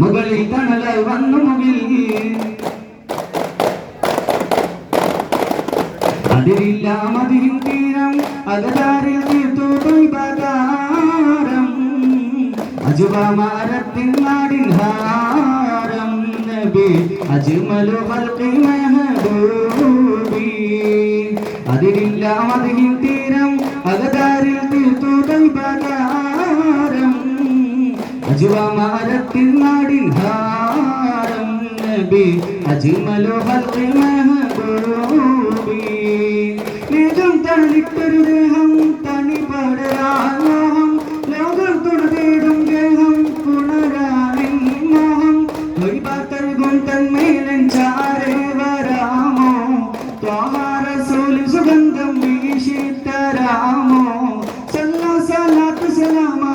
മുകളിൽ തണലായി വന്നു അതിരില്ല മതിയും തീരം. അകതാരിൽ തീർത്തു തൊയ്പകാരം അജുബമാരത്തിൻ നാടിൻ ഹാരം നബി അജ്മലു ഖൽഖി മഹബൂബി അതിരില്ല മതിയും തീരം അകതാരിൽ തീർത്തു തൊയ്പകാരം അജുവമാരത്തിൻ നാടിൻ ഹാരം നബി അജ്മലു ഖൽഖി മഹബൂബി നിജം തള്ളിട്ടൊരു ദേഹം തണി പടരാമോഹം സുഗന്ധം വീശിത്തരാമോ സല്ല സലാത്ത് സലാമ